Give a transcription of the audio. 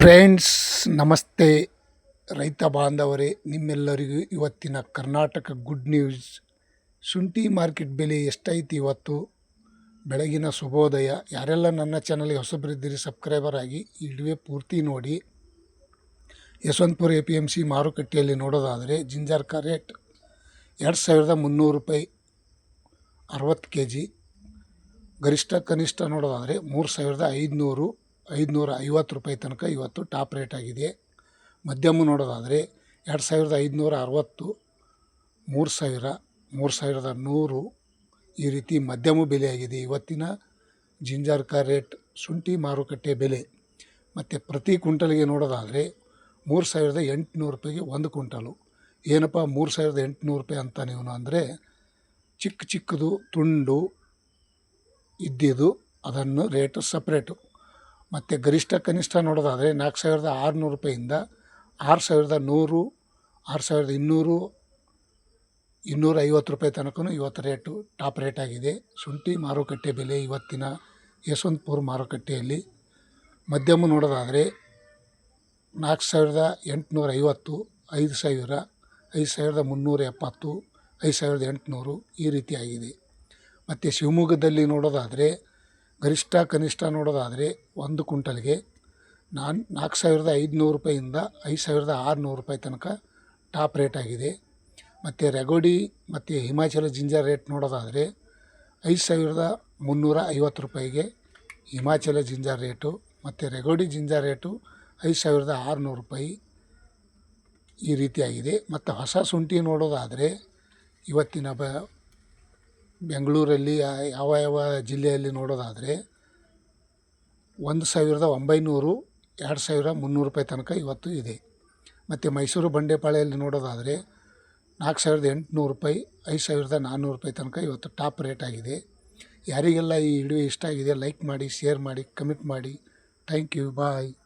Friends, ನಮಸ್ತೆ. ರೈತ ಬಾಂಧವರೇ, ನಿಮ್ಮೆಲ್ಲರಿಗೂ ಇವತ್ತಿನ ಕರ್ನಾಟಕ ಗುಡ್ ನ್ಯೂಸ್. ಶುಂಠಿ ಮಾರ್ಕೆಟ್ ಬೆಲೆ ಎಷ್ಟೈತಿ ಇವತ್ತು? ಬೆಳಗಿನ ಶುಭೋದಯ. ಯಾರೆಲ್ಲ ನನ್ನ ಚಾನಲ್ಗೆ ಹೊಸಬರಿದ್ದೀರಿ ಸಬ್ಸ್ಕ್ರೈಬರ್ ಆಗಿ ಇಡುವೆ ಪೂರ್ತಿ ನೋಡಿ. Yeshwanthpur A P M C ಮಾರುಕಟ್ಟೆಯಲ್ಲಿ ನೋಡೋದಾದರೆ ಜಿಂಜರ್ ರೇಟ್ ಎರಡು ಸಾವಿರದ ಮುನ್ನೂರು ರೂಪಾಯಿ ಅರವತ್ತು ಕೆ ಜಿ ಗರಿಷ್ಠ ಕನಿಷ್ಠ ನೋಡೋದಾದರೆ ಮೂರು ಸಾವಿರದ ಐದುನೂರು ಐದುನೂರ ಐವತ್ತು ರೂಪಾಯಿ ತನಕ ಇವತ್ತು ಟಾಪ್ ರೇಟ್ ಆಗಿದೆ. ಮಧ್ಯಮ ನೋಡೋದಾದರೆ ಎರಡು ಸಾವಿರದ ಐದುನೂರ ಅರವತ್ತು ಮೂರು ಸಾವಿರ, ಮೂರು ಸಾವಿರದ ನೂರು ಈ ರೀತಿ ಮಧ್ಯಮ ಬೆಲೆಯಾಗಿದೆ ಇವತ್ತಿನ ಜಿಂಜಾರ್ಕ ರೇಟ್ ಶುಂಠಿ ಮಾರುಕಟ್ಟೆ ಬೆಲೆ. ಮತ್ತು ಪ್ರತಿ ಕ್ವಿಂಟಲ್ಗೆ ನೋಡೋದಾದರೆ ಮೂರು ಸಾವಿರದ ಎಂಟುನೂರು ರೂಪಾಯಿಗೆ ಒಂದು ಕ್ವಿಂಟಲು. ಏನಪ್ಪ ಮೂರು ಸಾವಿರದ ಎಂಟುನೂರು ರೂಪಾಯಿ ಅಂತ ನೀವು ಅಂದರೆ ಚಿಕ್ಕ ಚಿಕ್ಕದು, ತುಂಡು ಇದ್ದಿದ್ದು ಅದನ್ನು ರೇಟು ಸಪ್ರೇಟು. ಮತ್ತು ಗರಿಷ್ಠ ಕನಿಷ್ಠ ನೋಡೋದಾದರೆ ನಾಲ್ಕು ಸಾವಿರದ ಆರುನೂರು ರೂಪಾಯಿಂದ ಆರು ಸಾವಿರದ ನೂರು, ಆರು ಸಾವಿರದ ಇನ್ನೂರು, ಇನ್ನೂರ ಐವತ್ತು ರೂಪಾಯಿ ತನಕನೂ ಇವತ್ತು ರೇಟು ಟಾಪ್ ರೇಟ್ ಆಗಿದೆ. ಶುಂಠಿ ಮಾರುಕಟ್ಟೆ ಬೆಲೆ ಇವತ್ತಿನ ಯಶವಂತಪುರ ಮಾರುಕಟ್ಟೆಯಲ್ಲಿ. ಮಧ್ಯಮ ನೋಡೋದಾದರೆ ನಾಲ್ಕು ಸಾವಿರದ ಎಂಟುನೂರ ಐವತ್ತು, ಐದು ಸಾವಿರ, ಐದು ಸಾವಿರದ ಮುನ್ನೂರ ಎಪ್ಪತ್ತು, ಐದು ಸಾವಿರದ ಎಂಟುನೂರು ಈ ರೀತಿಯಾಗಿದೆ ಮತ್ತು ಶಿವಮೊಗ್ಗದಲ್ಲಿ ನೋಡೋದಾದರೆ ಗರಿಷ್ಠ ಕನಿಷ್ಠ ನೋಡೋದಾದರೆ ಒಂದು ಕುಂಟಲ್ಗೆ ನಾನು ನಾಲ್ಕು ಸಾವಿರದ ಐದುನೂರು ರೂಪಾಯಿಂದ ಐದು ಸಾವಿರದ ಆರುನೂರು ರೂಪಾಯಿ ತನಕ ಟಾಪ್ ರೇಟ್ ಆಗಿದೆ. ಮತ್ತು ರೆಗೋಡಿ ಮತ್ತು ಹಿಮಾಚಲ ಜಿಂಜರ್ ರೇಟ್ ನೋಡೋದಾದರೆ ಐದು ಸಾವಿರದ ಮುನ್ನೂರ ಐವತ್ತು ರೂಪಾಯಿಗೆ ಹಿಮಾಚಲ ಜಿಂಜರ್ ರೇಟು, ಮತ್ತು ರೆಗೋಡಿ ಜಿಂಜರ್ ರೇಟು ಐದು ಸಾವಿರದ ಆರುನೂರು ರೂಪಾಯಿ ಈ ರೀತಿಯಾಗಿದೆ. ಮತ್ತು ಹೊಸ ಶುಂಠಿ ನೋಡೋದಾದರೆ ಇವತ್ತಿನ ಬ ಬೆಂಗಳೂರಲ್ಲಿ ಯಾವ ಯಾವ ಜಿಲ್ಲೆಯಲ್ಲಿ ನೋಡೋದಾದರೆ ಒಂದು ಸಾವಿರದ ಒಂಬೈನೂರು, ಎರಡು ಸಾವಿರ ಮುನ್ನೂರು ರೂಪಾಯಿ ತನಕ ಇವತ್ತು ಇದೆ. ಮತ್ತು ಮೈಸೂರು ಬಂಡೆಪಾಳ್ಯಲ್ಲಿ ನೋಡೋದಾದರೆ ನಾಲ್ಕು ಸಾವಿರದ ಎಂಟುನೂರು ರೂಪಾಯಿ, ಐದು ಸಾವಿರದ ನಾನ್ನೂರು ರೂಪಾಯಿ ತನಕ ಇವತ್ತು ಟಾಪ್ ರೇಟ್ ಆಗಿದೆ. ಯಾರಿಗೆಲ್ಲ ಈ ವಿಡಿಯೋ ಇಷ್ಟ ಆಗಿದೆ, ಲೈಕ್ ಮಾಡಿ, ಶೇರ್ ಮಾಡಿ, ಕಮೆಂಟ್ ಮಾಡಿ. Thank you, bye.